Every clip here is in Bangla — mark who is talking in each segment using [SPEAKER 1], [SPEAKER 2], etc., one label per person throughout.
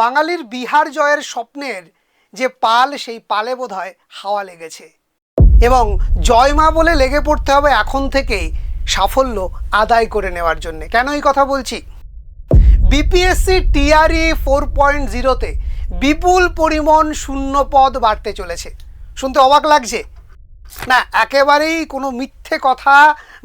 [SPEAKER 1] বাঙালির বিহার জয়ের স্বপ্নের যে পাল, সেই পালে বোধহয় হাওয়া লেগেছে। এবং জয় মা বলে লেগে পড়তে হবে এখন থেকেই সাফল্য আদায় করে নেওয়ার জন্য। কেন এই কথা বলছি? বিপিএসসি টিআরই ফোর পয়েন্ট জিরোতে বিপুল পরিমাণ শূন্য পদ বাড়তে চলেছে। শুনতে অবাক লাগছে। না, একেবারেই কোনো মিথ্যে কথা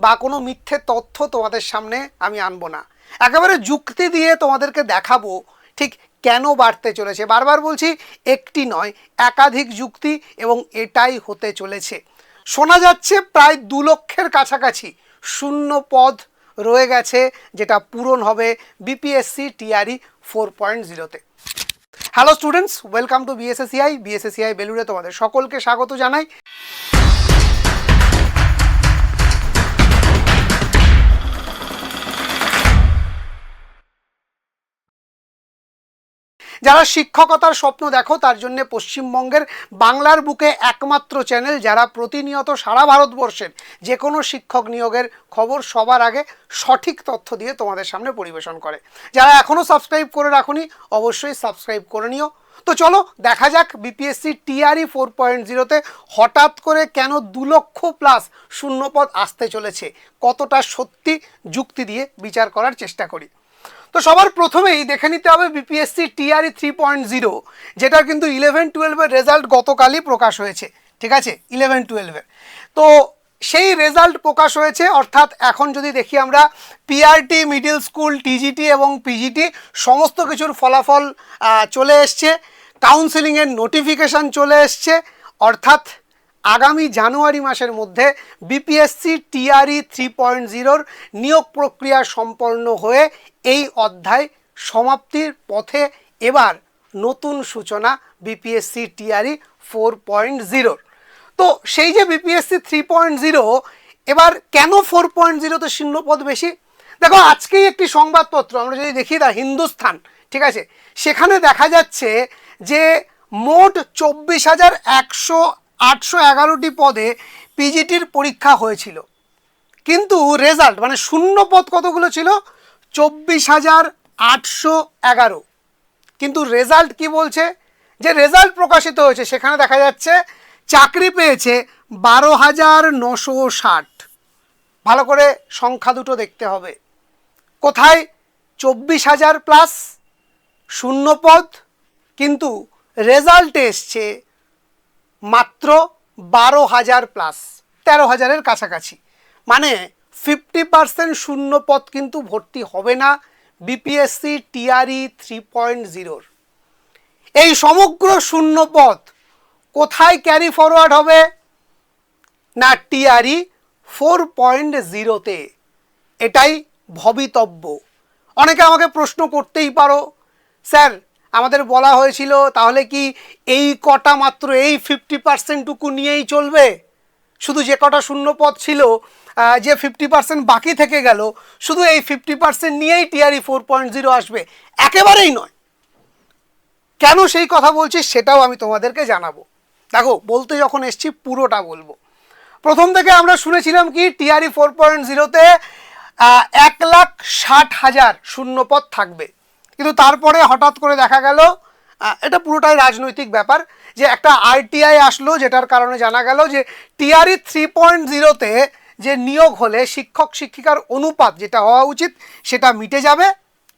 [SPEAKER 1] বা কোনো মিথ্যে তথ্য তোমাদের সামনে আমি আনব না। একেবারে যুক্তি দিয়ে তোমাদেরকে দেখাবো ঠিক কেন বাড়তে চলেছে? বারবার বলছি, একটি নয়, একাধিক যুক্তি এবং এটাই হতে চলেছে। শোনা যাচ্ছে প্রায় দু লক্ষের কাছাকাছি শূন্য পদ রয়ে গেছে, যেটা পূরণ হবে বিপিএসসি টিআরই ফোর পয়েন্ট জিরোতে hello students welcome to BSACI BSACI বেলুড়ে তোমাদের সকলকে স্বাগত জানাই। যারা শিক্ষকতার স্বপ্ন দেখো, তার জন্য পশ্চিমবঙ্গের বাংলার বুকে একমাত্র চ্যানেল, যারা প্রতিনিয়ত সারা ভারতবর্ষের যে কোনো শিক্ষক নিয়োগের খবর সবার আগে সঠিক তথ্য দিয়ে তোমাদের সামনে পরিবেশন করে। যারা এখনও সাবস্ক্রাইব করে রাখুনি, অবশ্যই সাবস্ক্রাইব করে নিও। তো চলো, দেখা যাক বিপিএসসি টিআরই ফোর পয়েন্ট জিরোতে হঠাৎ করে কেন দু লক্ষ প্লাস শূন্যপদ আসতে চলেছে। কতটা সত্যি যুক্তি দিয়ে বিচার করার চেষ্টা করি। তো সবার প্রথমেই দেখে নিতে হবে BPSC TRE three point zero যেটা কিন্তু ইলেভেন টুয়েলভের রেজাল্ট গতকালই প্রকাশ হয়েছে, ঠিক আছে? ইলেভেন টুয়েলভের তো সেই রেজাল্ট প্রকাশ হয়েছে, অর্থাৎ এখন যদি দেখি আমরা পিআরটি মিডিল স্কুল টিজিটি এবং পিজিটি সমস্ত কিছুর ফলাফল চলে এসছে। কাউন্সেলিংয়ের নোটিফিকেশান চলে এসছে, অর্থাৎ আগামী জানুয়ারি মাসের মধ্যে বিপিএসসি টিআরই থ্রি পয়েন্ট জিরোর নিয়োগ প্রক্রিয়া সম্পন্ন হয়ে এই অধ্যায় সমাপ্তির পথে এবার নতুন সূচনা বিপিএসসি টিআরই ফোর পয়েন্ট জিরোর তো সেই যে বিপিএসসি থ্রি পয়েন্ট জিরো এবার কেন ফোর পয়েন্ট জিরোতে শূন্যপদ বেশি? দেখো, আজকেই একটি সংবাদপত্র, আমরা যদি দেখি দা হিন্দুস্থান, ঠিক আছে? সেখানে দেখা যাচ্ছে যে মোট চব্বিশ হাজার একশো আটশো এগারোটি পদে পিজিটির পরীক্ষা হয়েছিল। কিন্তু রেজাল্ট মানে শূন্য পদ কতগুলো ছিল? চব্বিশ হাজার আটশো এগারো। কিন্তু রেজাল্ট কি বলছে? যে রেজাল্ট প্রকাশিত হয়েছে, সেখানে দেখা যাচ্ছে চাকরি পেয়েছে বারো হাজার নশো ষাট। ভালো করে সংখ্যা দুটো দেখতে হবে। কোথায়? চব্বিশ হাজার প্লাস শূন্য পদ। কিন্তু রেজাল্টে এসছে মাত্র বারো হাজার প্লাস তেরো হাজারের কাছাকাছি। মানে ফিফটি পার্সেন্ট শূন্য পদ কিন্তু ভর্তি হবে না বিপিএসসি টিআরই থ্রি পয়েন্ট জিরোর এই সমগ্র শূন্য পদ কোথায় ক্যারি ফরওয়ার্ড হবে? না টিআরই ফোর পয়েন্ট জিরোতে এটাই ভবিতব্য। অনেকে আমাকে প্রশ্ন করতেই পারো, স্যার আমাদের বলা হয়েছিল, তাহলে কি এই কটা মাত্র, এই ফিফটি পার্সেন্টটুকু নিয়েই চলবে? শুধু যে কটা শূন্য পদ ছিল যে ফিফটি পার্সেন্ট বাকি থেকে গেল, শুধু এই ফিফটি পার্সেন্ট নিয়েই টিআরই ফোর পয়েন্ট জিরো আসবে। একেবারেই নয়। কেন সেই কথা বলছি সেটাও আমি তোমাদেরকে জানাব। দেখো, বলতে যখন এসছি, পুরোটা বলব। প্রথম থেকে আমরা শুনেছিলাম কি, টিআরই ফোর পয়েন্ট জিরোতে এক লাখ ষাট হাজার শূন্যপদ থাকবে। কিন্তু তারপরে হঠাৎ করে দেখা গেল এটা পুরোটাই রাজনৈতিক ব্যাপার, যে একটা আরটিআই আসলো যেটার কারণে জানা গেল যে টিআরই থ্রি পয়েন্ট জিরোতে যে নিয়োগ হলে শিক্ষক শিক্ষিকার অনুপাত যেটা হওয়া উচিত সেটা মিটে যাবে,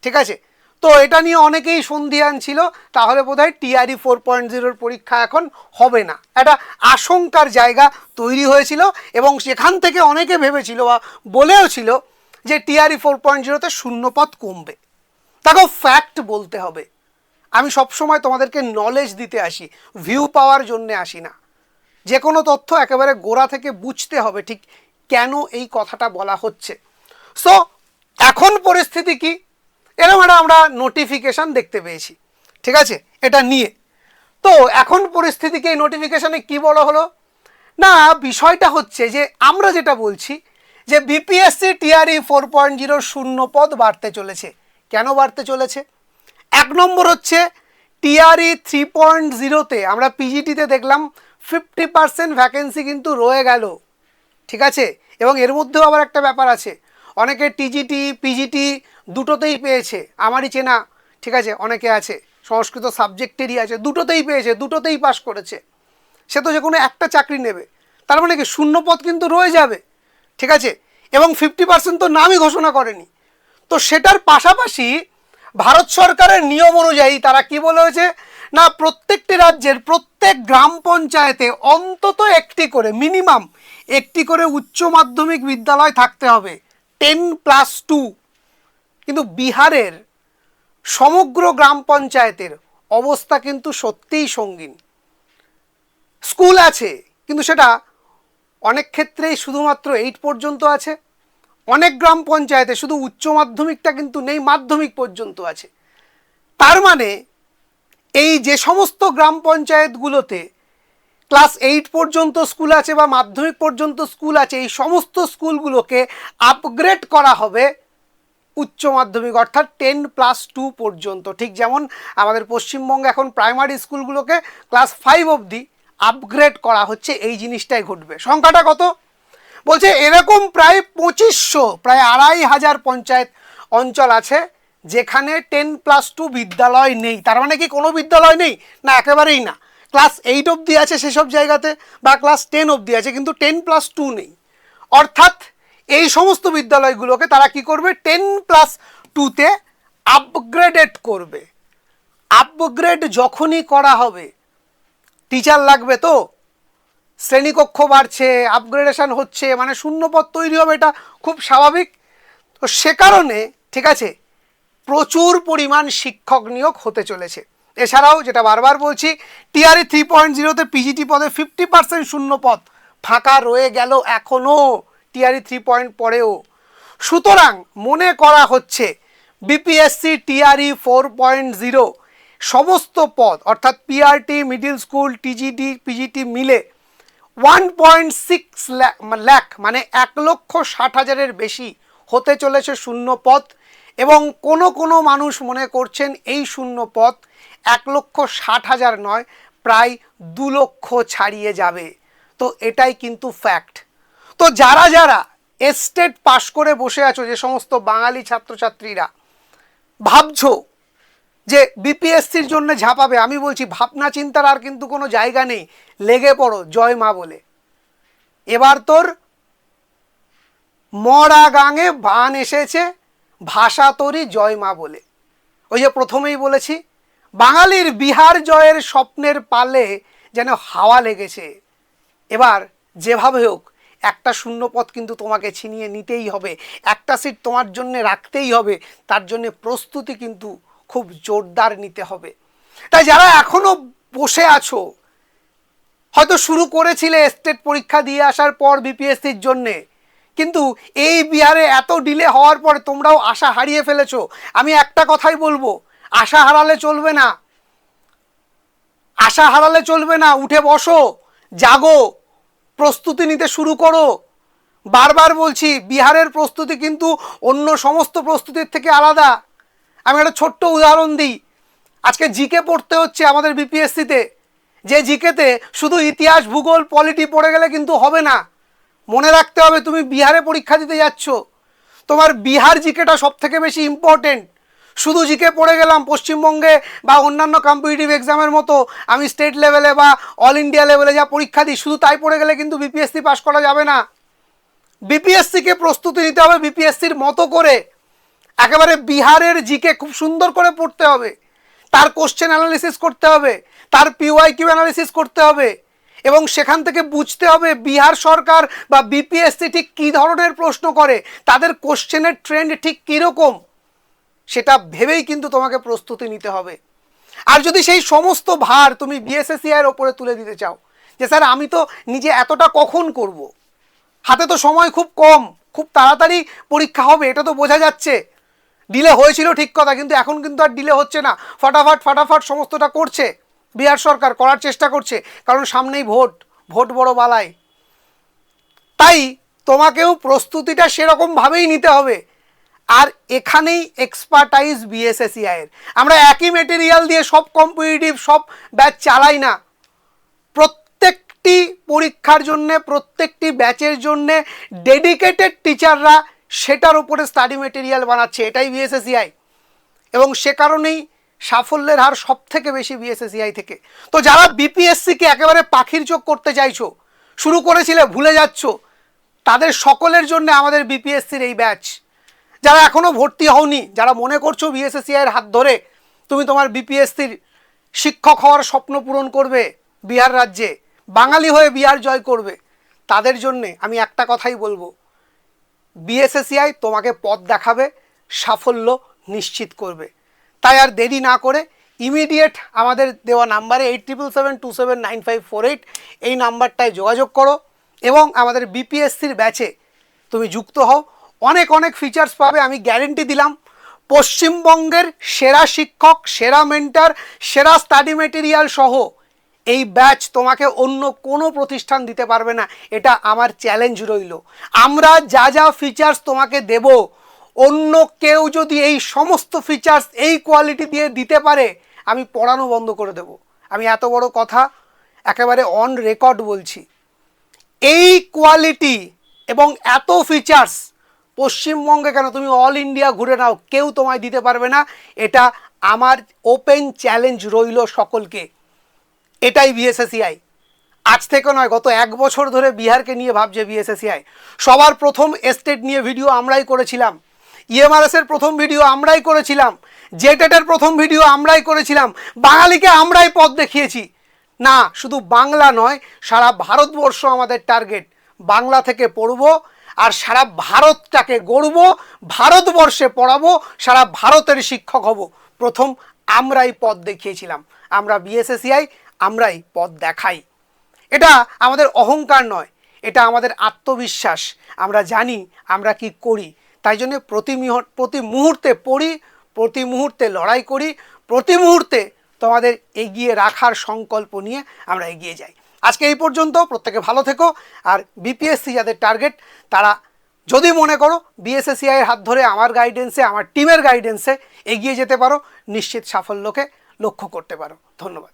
[SPEAKER 1] ঠিক আছে? তো এটা নিয়ে অনেকেই সন্ধিয়ান ছিল, তাহলে বোধহয় টিআরই ফোর পয়েন্ট জিরোর পরীক্ষা এখন হবে না। একটা আশঙ্কার জায়গা তৈরি হয়েছিল এবং সেখান থেকে অনেকে ভেবেছিল বা বলেও ছিল যে টিআরই ফোর পয়েন্ট জিরোতে শূন্যপদ কমবে। দেখো ফ্যাক্ট বলতে হবে। আমি সবসময় তোমাদেরকে নলেজ দিতে আসি ভিউ পাওয়ার জন্যে আসি না। যে কোনো তথ্য একেবারে গোড়া থেকে বুঝতে হবে ঠিক কেন এই কথাটা বলা হচ্ছে। সো এখন পরিস্থিতি কি? এরকম একটা আমরা নোটিফিকেশান দেখতে পেয়েছি, ঠিক আছে? এটা নিয়ে। তো, এখন পরিস্থিতিকে এই নোটিফিকেশানে কি বলা হলো? না, বিষয়টা হচ্ছে যে আমরা যেটা বলছি, যে BPSC TRE four point zero শূন্য পদ বাড়তে চলেছে। কেন বাড়তে চলেছে? এক নম্বর হচ্ছে টিআরই থ্রি পয়েন্ট জিরোতে আমরা পিজিটিতে দেখলাম ফিফটি পার্সেন্ট ভ্যাকেন্সি কিন্তু রয়ে গেল, ঠিক আছে? এবং এর মধ্যেও আবার একটা ব্যাপার আছে। অনেকে টিজিটি, পিজিটি দুটোতেই পেয়েছে, আমারই চেনা, ঠিক আছে? অনেকে আছে, সংস্কৃত সাবজেক্টেরই আছে, দুটোতেই পেয়েছে, দুটোতেই পাশ করেছে। সে তো যে কোনো একটা চাকরি নেবে, তার মানে কি শূন্য পদ কিন্তু রয়ে যাবে, ঠিক আছে? এবং ফিফটি পার্সেন্ট তো নামই ঘোষণা করেনি। তো সেটার পাশাপাশি ভারত সরকারের নিয়ম অনুযায়ী তারা কি বলে হয়েছে? না, প্রত্যেকটি রাজ্যের প্রত্যেক গ্রাম পঞ্চায়েতে অন্তত একটি করে, মিনিমাম একটি করে উচ্চ মাধ্যমিক বিদ্যালয় থাকতে হবে। Ten plus two. কিন্তু বিহারের সমগ্র গ্রাম পঞ্চায়েতের অবস্থা কিন্তু সত্যিই সঙ্গীন। স্কুল আছে, কিন্তু সেটা অনেক ক্ষেত্রেই শুধুমাত্র এইট পর্যন্ত আছে। অনেক গ্রাম পঞ্চায়েতে শুধু উচ্চ মাধ্যমিকটা কিন্তু নেই, মাধ্যমিক পর্যন্ত আছে। তার মানে এই যে সমস্ত গ্রাম পঞ্চায়েতগুলোতে ক্লাস এইট পর্যন্ত স্কুল আছে বা মাধ্যমিক পর্যন্ত স্কুল আছে, এই সমস্ত স্কুলগুলোকে আপগ্রেড করা হবে উচ্চ মাধ্যমিক, অর্থাৎ টেন প্লাস টু পর্যন্ত। ঠিক যেমন আমাদের পশ্চিমবঙ্গে এখন প্রাইমারি স্কুলগুলোকে ক্লাস ফাইভ অবধি আপগ্রেড করা হচ্ছে, এই জিনিসটাই ঘটবে। সংখ্যাটা কত? বলছে, এরকম প্রায় পঁচিশশো, প্রায় আড়াই হাজার পঞ্চায়েত অঞ্চল আছে যেখানে টেন প্লাস টু বিদ্যালয় নেই। তার মানে কি কোনো বিদ্যালয় নেই? না, একেবারেই না। ক্লাস এইট অবধি আছে সেসব জায়গাতে বা ক্লাস টেন অবধি আছে, কিন্তু টেন প্লাস টু নেই। অর্থাৎ এই সমস্ত বিদ্যালয়গুলোকে তারা কি করবে? টেন প্লাস টুতে আপগ্রেডেড করবে। আপগ্রেড যখনই করা হবে টিচার লাগবে তো? শ্রেণীকক্ষ বাড়ছে আপগ্রেডেশন হচ্ছে মানে শূন্যপদ তৈরি হবে, এটা খুব স্বাভাবিক। তো সে কারণে, ঠিক আছে, প্রচুর পরিমাণ শিক্ষক নিয়োগ হতে চলেছে। এছাড়াও যেটা বারবার বলছি টিআরই থ্রি পয়েন্ট জিরোতে পিজিটি পদে ফিফটি পার্সেন্ট শূন্য পদ ফাঁকা রয়ে গেল এখনও টিআরই থ্রি পয়েন্ট পরেও সুতরাং মনে করা হচ্ছে BPSC TRE four point zero সমস্ত পদ, অর্থাৎ PRT middle school TGT PGT মিলে ওয়ান পয়েন্ট সিক্স ল্যাক মানে এক লক্ষ ষাট হাজারের বেশি হতে চলেছে শূন্য পথ এবং কোনো কোনো মানুষ মনে করছেন এই শূন্য পথ এক লক্ষ ষাট হাজার নয়, প্রায় দু লক্ষ ছাড়িয়ে যাবে। তো এটাই কিন্তু ফ্যাক্ট তো যারা যারা এস্টেট পাশ করে বসে আছো, যে সমস্ত বাঙালি ছাত্রছাত্রীরা, ভাবছ যে বিপিএসসির জন্য ঝাঁপাবে, আমি বলছি ভাবনা চিন্তার আর কিন্তু কোনো জায়গা নেই, লেগে পড়ো, জয় মা বলে। এবার তোর মরা গাঙে বান এসেছে, ভাষা তোরই জয় মা বলে। ওই যে প্রথমেই বলেছি, বাঙালির বিহার জয়ের স্বপ্নের পালে যেন হাওয়া লেগেছে। এবার যেভাবে হোক, একটা শূন্যপদ কিন্তু তোমাকে ছিনিয়ে নিতেই হবে, একটা সিট তোমার জন্য রাখতেই হবে, তার জন্য প্রস্তুতি কিন্তু খুব জোরদার নিতে হবে। তাই যারা এখনও বসে আছো, হয়তো শুরু করেছিলে স্টেট পরীক্ষা দিয়ে আসার পর বিপিএসসির জন্যে, কিন্তু এই বিহারে এত ডিলে হওয়ার পর তোমরাও আশা হারিয়ে ফেলেছো। আমি একটা কথাই বলব, আশা হারালে চলবে না। আশা হারালে চলবে না, উঠে বসো, জাগো, প্রস্তুতি নিতে শুরু করো। বারবার বলছি, বিহারের প্রস্তুতি কিন্তু অন্য সমস্ত প্রস্তুতির থেকে আলাদা। আমি একটা ছোট্ট উদাহরণ দিই। আজকে জিকে পড়তে হচ্ছে আমাদের বিপিএসসিতে। যে জিকেতে শুধু ইতিহাস, ভূগোল, পলিটি পড়ে গেলে কিন্তু হবে না। মনে রাখতে হবে তুমি বিহারে পরীক্ষা দিতে যাচ্ছ। তোমার বিহার জিকেটা সব থেকে বেশি ইম্পর্টেন্ট শুধু জিকে পড়ে গেলাম পশ্চিমবঙ্গে বা অন্যান্য কম্পিটিটিভ এক্সামের মতো। আমি স্টেট লেভেলে বা অল ইন্ডিয়া লেভেলে যা পরীক্ষা দিই, শুধু তাই পড়ে গেলে কিন্তু বিপিএসসি পাস করা যাবে না। বিপিএসসিকে প্রস্তুতি নিতে হবে বিপিএসসির মতো করে। একেবারে বিহারের জিকে খুব সুন্দর করে পড়তে হবে। তার কোশ্চেন অ্যানালিসিস করতে হবে, তার পিওয়াই কিউ অ্যানালিসিস করতে হবে এবং সেখান থেকে বুঝতে হবে বিহার সরকার বা বিপিএসসি ঠিক কী ধরনের প্রশ্ন করে, তাদের কোশ্চেনের ট্রেন্ড ঠিক কীরকম, সেটা ভেবেই কিন্তু তোমাকে প্রস্তুতি নিতে হবে। আর যদি সেই সমস্ত ভার তুমি বিএসএসিআইয়ের ওপরে তুলে দিতে চাও, যে স্যার আমি তো নিজে এতটা কখন করব। হাতে তো সময় খুব কম, খুব তাড়াতাড়ি পরীক্ষা হবে, এটা তো বোঝা যাচ্ছে। ডিলে হয়েছিল ঠিক কথা, কিন্তু এখন কিন্তু আর ডিলে হচ্ছে না। ফটাফট ফটাফট সমস্তটা করছে। বিহার সরকার করার চেষ্টা করছে, কারণ সামনেই ভোট ভোট বড় বালাই। তাই তোমাকেও প্রস্তুতিটা সেরকমভাবেই নিতে হবে। আর এখানেই এক্সপার্টাইজ বিএসএসিআই এর। আমরা একই মেটেরিয়াল দিয়ে সব কম্পিটিটিভ সব ব্যাচ চালাই না। প্রত্যেকটি পরীক্ষার জন্যে, প্রত্যেকটি ব্যাচের জন্যে ডেডিকেটেড টিচাররা সেটার উপরে স্টাডি মেটেরিয়াল বানাচ্ছে, এটাই বিএসএসিআই এবং সে কারণেই সাফল্যের হার সব থেকে বেশি বিএসএসিআই থেকে। তো যারা বিপিএসসিকে একেবারে পাখির চোখ করতে চাইছো, শুরু করেছিলে, ভুলে যাচ্ছ, তাদের সকলের জন্য আমাদের বিপিএসসির এই ব্যাচ। যারা এখনও ভর্তি হওনি, যারা মনে করছ বিএসএসিআইয়ের হাত ধরে তুমি তোমার বিপিএসসির শিক্ষক হওয়ার স্বপ্ন পূরণ করবে বিহার রাজ্যে, বাঙালি হয়ে বিহার জয় করবে, তাদের জন্যে আমি একটা কথাই বলব বিএসএসিআই তোমাকে পথ দেখাবে, সাফল্য নিশ্চিত করবে। তাই আর দেরি না করে ইমিডিয়েট আমাদের দেওয়া নাম্বারে eight triple seven two seven nine five four eight এই নাম্বারটায় যোগাযোগ করো এবং আমাদের বিপিএসসির ব্যাচে তুমি যুক্ত হও। অনেক অনেক ফিচার্স পাবে, আমি গ্যারেন্টি দিলাম। পশ্চিমবঙ্গের সেরা শিক্ষক, সেরা মেন্টার সেরা স্টাডি মেটেরিয়াল সহ এই ব্যাচ তোমাকে অন্য কোনো প্রতিষ্ঠান দিতে পারবে না। এটা আমার চ্যালেঞ্জ রইল। আমরা যা যা ফিচার্স তোমাকে দেব, অন্য কেউ যদি এই সমস্ত ফিচার্স এই কোয়ালিটি দিয়ে দিতে পারে, আমি পড়ানো বন্ধ করে দেব। আমি এত বড় কথা একেবারে অন রেকর্ড বলছি। এই কোয়ালিটি এবং এত ফিচার্স পশ্চিমবঙ্গে কেন তুমি অল ইন্ডিয়া ঘুরে নাও, কেউ তোমায় দিতে পারবে না। এটা আমার ওপেন চ্যালেঞ্জ রইল সকলকে। এটাই বিএসএসিআই আজ থেকে নয়, গত এক বছর ধরে বিহারকে নিয়ে ভাবছে বিএসএসিআই সবার প্রথম এস্টেট নিয়ে ভিডিও আমরাই করেছিলাম। ইএমআরএস এর প্রথম ভিডিও আমরাই করেছিলাম। জেটেটের প্রথম ভিডিও আমরাই করেছিলাম। বাঙালিকে আমরাই পথ দেখিয়েছি। না, শুধু বাংলা নয়, সারা ভারতবর্ষ আমাদের টার্গেট বাংলা থেকে পড়ব আর সারা ভারতটাকে গড়ব, ভারতবর্ষে পড়াবো, সারা ভারতের শিক্ষক হব। প্রথম আমরাই পথ দেখিয়েছিলাম। আমরা বিএসএসিআই আমরাই পথ দেখাই। এটা আমাদের অহংকার নয়, এটা আমাদের আত্মবিশ্বাস। আমরা জানি আমরা কি করি। তাই জন্য প্রতি প্রতি মুহূর্তে পড়ি, প্রতি মুহূর্তে লড়াই করি, প্রতি মুহূর্তে তোমাদের এগিয়ে রাখার সংকল্প নিয়ে আমরা এগিয়ে যাই। আজকে এই পর্যন্ত, প্রত্যেকে ভালো থেকো। আর বিপিএসসি যাদের টার্গেট তারা যদি মনে করো বিএসএসসিআই এর হাত ধরে আমার গাইডেন্সে আমার টিমের গাইডেন্সে এগিয়ে যেতে পারো, নিশ্চিত সাফল্যকে লক্ষ্য করতে পারো। ধন্যবাদ।